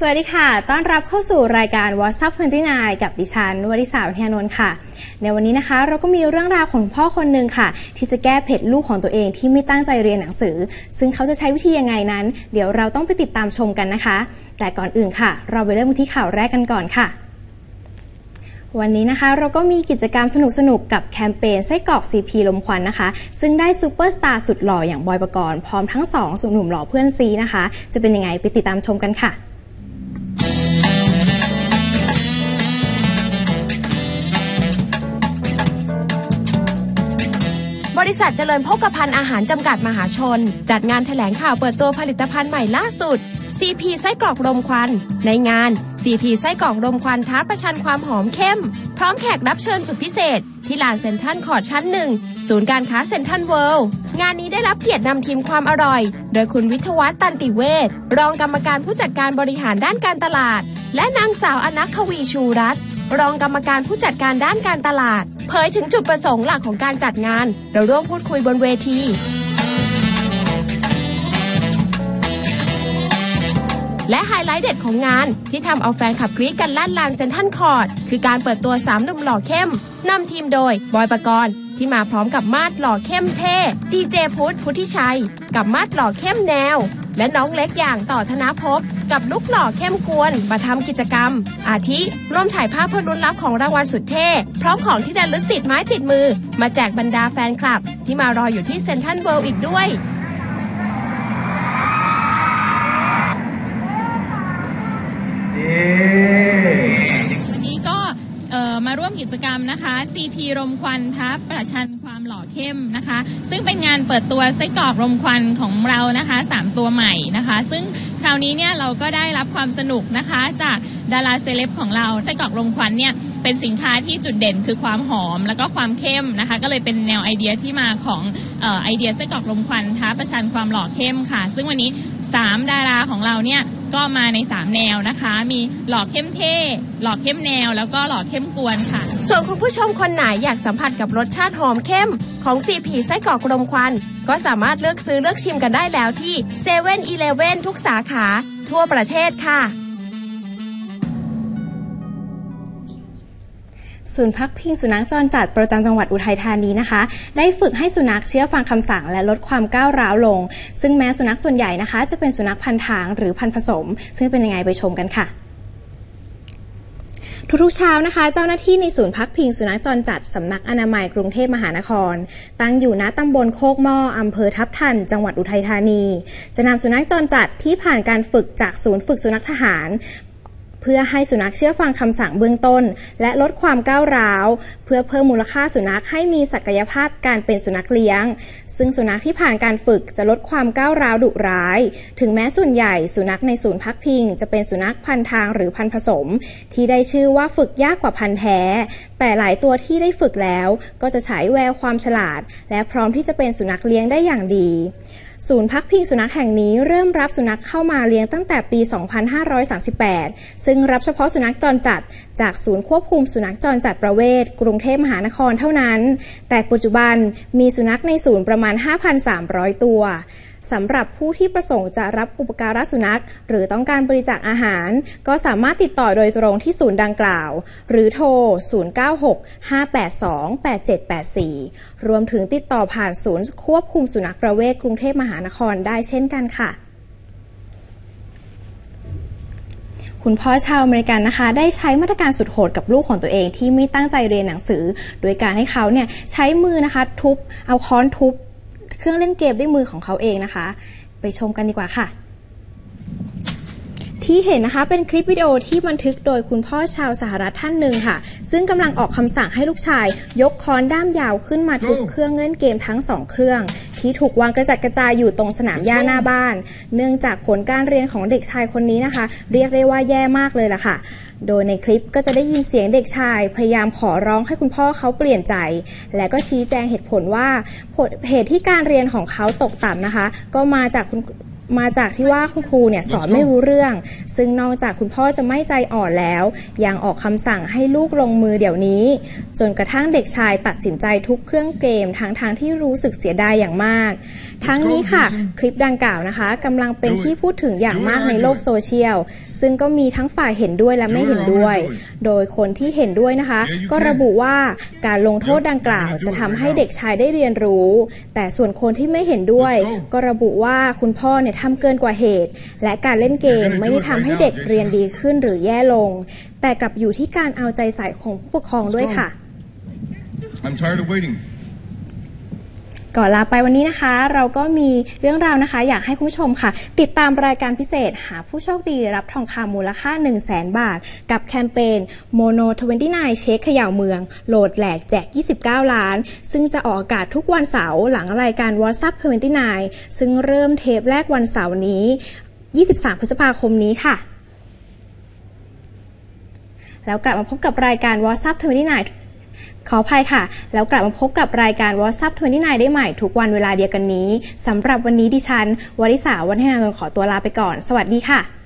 สวัสดีค่ะ ต้อนรับเข้าสู่รายการ WhatsApp 29กับดิฉันวริษาวิทยานนท์ค่ะ ในวันนี้นะคะ เราก็มีเรื่องราวของพ่อคนหนึ่งค่ะ ที่จะแก้เผ็ดลูกของตัวเองที่ไม่ตั้งใจเรียนหนังสือ ซึ่งเขาจะใช้วิธียังไงนั้น เดี๋ยวเราต้องไปติดตามชมกันนะคะ แต่ก่อนอื่นค่ะ เราไปเริ่มที่ข่าวแรกกันก่อนค่ะวันนี้นะคะเราก็มีกิจกรรมสนุกๆกับแคมเปญไส้กรอก CP ลมควันนะคะ ซึ่งได้ซูเปอร์สตาร์สุดหล่ออย่างบอยปกรณ์พร้อมทั้งสองสุดหนุ่มหล่อเพื่อนซีนะคะ จะเป็นยังไงไปติดตามชมกันค่ะ ริษัทเจริญพกพันธ์อาหารจำกัดมหาชน จัดงานแถลงข่าวเปิดตัวผลิตภัณฑ์ใหม่ล่าสุด CP ไส้กรอกรมควัน ในงาน CP ไส้กรอกรมควันท้าประชันความหอมเข้ม พร้อมแขกรับเชิญสุดพิเศษ ที่ลานเซ็นทรัลคอร์ดชั้นหนึ่งศูนย์การค้าเซ็นทรัลเวิลด์งานนี้ได้รับเกียรตินำทีมความอร่อย โดยคุณวิทวัฒน์ตันติเวชรองกรรมการผู้จัดการบริหารด้านการตลาด และนางสาวอนักขวีชูรัตน์ รองกรรมการผู้จัดการด้านการตลาด เผยถึงจุดประสงค์หลักของการจัดงานเราร่วมพูดคุยบนเวทีและไฮไลท์เด็ดของงานที่ทำเอาแฟนขับกรี๊ดกันลั่นลานเซนทรัลคอร์ดคือการเปิดตัวสามหนุ่มหล่อเข้มนำทีมโดย บอยปกรณ์ที่มาพร้อมกับมาดหล่อเข้มเท่ดีเจพุทธพุทธิชัย กับมาดหล่อเข้มแนว และน้องเล็กอย่างต่อธนภพกับลูกหล่อเข้มกวนมาทำกิจกรรม อาทิร่วมถ่ายภาพเพื่อลุ้นรับของรางวัลสุดเท่ พร้อมของที่ระลึกติดไม้ติดมือ มาแจกบรรดาแฟนคลับ ที่มารออยู่ที่เซนทรัลเวิลด์อีกด้วย กิจกรรมนะคะ CP รมควันทับประชันความหล่อเข้มนะคะ ซึ่งเป็นงานเปิดตัวไส้กรอกรมควันของเรานะคะ 3 ตัวใหม่นะคะ ซึ่งคราวนี้เนี่ยเราก็ได้รับความสนุกนะคะจากดาราเซเลบของเราไส้กรอกรมควันเนี่ยเป็นสินค้าที่จุดเด่นคือความหอมแล้วก็ความเข้มนะคะ ก็เลยเป็นแนวไอเดียที่มาของออไอเดียไส้กรอกรมควันท้าประชันความหล่อเข้มค่ะ ซึ่งวันนี้ 3 ดาราของเราเนี่ย ก็มาใน 3 แนวนะคะ มีหล่อเข้มเท่ หล่อเข้มแนว แล้วก็หล่อเข้มกวนค่ะ ส่วนคุณผู้ชมคนไหนอยากสัมผัสกับรสชาติหอมเข้ม ของซีผีไส้กรอกรมควัน ก็สามารถเลือกซื้อเลือกชิมกันได้แล้วที่เซเว่นอีเลเวนทุกสาขา ทั่วประเทศค่ะ ศูนย์พักพิงสุนัขจรจัดประจำจังหวัดอุทัยธานีนะคะ ได้ฝึกให้สุนัขเชื่อฟังคำสั่งและลดความก้าวร้าวลง ซึ่งแม้สุนัขส่วนใหญ่นะคะ จะเป็นสุนัขพันทางหรือพันผสม ซึ่งเป็นยังไงไปชมกันค่ะทุกๆเช้านะคะ เจ้าหน้าที่ในศูนย์พักพิงสุนัขจรจัดสำนักอนามัยกรุงเทพมหานคร ตั้งอยู่ณตำบลโคกหม้ออำเภอทับทัน จังหวัดอุทัยธานี จะนำสุนัขจรจัดที่ผ่านการฝึกจากศูนย์ฝึกสุนัขทหาร เพื่อให้สุนัขเชื่อฟังคำสั่งเบื้องต้น และลดความก้าวร้าว เพื่อเพิ่มมูลค่าสุนัขให้มีศักยภาพการเป็นสุนัขเลี้ยง ซึ่งสุนัขที่ผ่านการฝึกจะลดความก้าวร้าวดุร้าย ถึงแม้ส่วนใหญ่สุนัขในศูนย์พักพิง จะเป็นสุนัขพันทางหรือพันผสม ที่ได้ชื่อว่าฝึกยากกว่าพันแท้ แต่หลายตัวที่ได้ฝึกแล้ว ก็จะฉายแววความฉลาด และพร้อมที่จะเป็นสุนัขเลี้ยงได้อย่างดี ศูนย์พักพิงสุนัขแห่งนี้เริ่มรับสุนัขเข้ามาเลี้ยงตั้งแต่ปี 2538 ซึ่งรับเฉพาะสุนัขจรจัด จากศูนย์ควบคุมสุนัขจรจัดประเวศกรุงเทพมหานครเท่านั้น แต่ปัจจุบันมีสุนัขในศูนย์ประมาณ 5,300 ตัว สำหรับผู้ที่ประสงค์จะรับอุปการะสุนัข หรือต้องการบริจาคอาหาร ก็สามารถติดต่อโดยตรงที่ศูนย์ดังกล่าว หรือโทร 096-582-8784 รวมถึงติดต่อผ่านศูนย์ควบคุมสุนัขประเวศกรุงเทพมหานครได้เช่นกันค่ะคุณพ่อชาวอเมริกันนะคะ ได้ใช้มาตรการสุดโหดกับลูกของตัวเองที่ไม่ตั้งใจเรียนหนังสือ โดยการให้เขาเนี่ยใช้มือนะคะทุบเอาค้อนทุบ เครื่องเล่นเกมด้วยมือของเขาเองนะคะ ไปชมกันดีกว่าค่ะ ที่เห็นนะคะเป็นคลิปวิดีโอที่บันทึกโดยคุณพ่อชาวสหรัฐท่านหนึ่งค่ะ ซึ่งกำลังออกคำสั่งให้ลูกชาย ยกค้อนด้ามยาวขึ้นมาทุบเครื่องเล่นเกมทั้งสองเครื่องที่ถูกวางกระจัดกระจายอยู่ตรงสนามหญ้าหน้าบ้าน เนื่องจากผลการเรียนของเด็กชายคนนี้นะคะ เรียกได้ว่าแย่มากเลยล่ะค่ะ โดยในคลิปก็จะได้ยินเสียงเด็กชาย พยายามขอร้องให้คุณพ่อเขาเปลี่ยนใจ และก็ชี้แจงเหตุผลว่าเหตุที่การเรียนของเขาตกต่ำนะคะ ก็มาจากคุณมาจากที่ว่าคุณครูเนี่ยสอนไม่รู้เรื่อง ซึ่งนอกจากคุณพ่อจะไม่ใจอ่อนแล้ว ยังออกคำสั่งให้ลูกลงมือเดี๋ยวนี้ จนกระทั่งเด็กชายตัดสินใจทุกเครื่องเกมทั้งทางที่รู้สึกเสียดายอย่างมาก ทั้งนี้ค่ะ คลิปดังกล่าวนะคะกำลังเป็นที่พูดถึงอย่างมากในโลกโซเชียล ซึ่งก็มีทั้งฝ่ายเห็นด้วยและไม่เห็นด้วย โดยคนที่เห็นด้วยนะคะ ก็ระบุว่าการลงโทษดังกล่าวจะทำให้เด็กชายได้เรียนรู้ แต่ส่วนคนที่ไม่เห็นด้วย ก็ระบุว่าคุณพ่อเนี่ยทำเกินกว่าเหตุ และการเล่นเกมไม่ได้ทำให้เด็กเรียนดีขึ้นหรือแย่ลง แต่กลับอยู่ที่การเอาใจใส่ของผู้ปกครองด้วยค่ะ I'm tired of waiting. ก่อนลาไปวันนี้นะคะ เราก็มีเรื่องราวนะคะ อยากให้คุณผู้ชมค่ะ ติดตามรายการพิเศษ หาผู้โชคดีรับทองคำมูลค่า 1 0 0 0 0แบาท กับแคมเปญ Mono 29 เช็คเขย่าเมือง โหลดแหลกแจก 29 ล้าน ซึ่งจะออกอากาศทุกวันเสาร์หลังรายการ WhatsApp 29 ซึ่งเริ่มเทปแรกวันเสาร์นี้ 23 พฤษภาคมนี้ค่ะ แล้วกลับมาพบกับรายการ WhatsApp 29 ขออภัยค่ะ แล้วกลับมาพบกับรายการ WhatsApp 29 ได้ใหม่ทุกวันเวลาเดียวกันนี้สำหรับวันนี้ดิฉันวริษาวันให้นานนท์ขอตัวลาไปก่อน สวัสดีค่ะ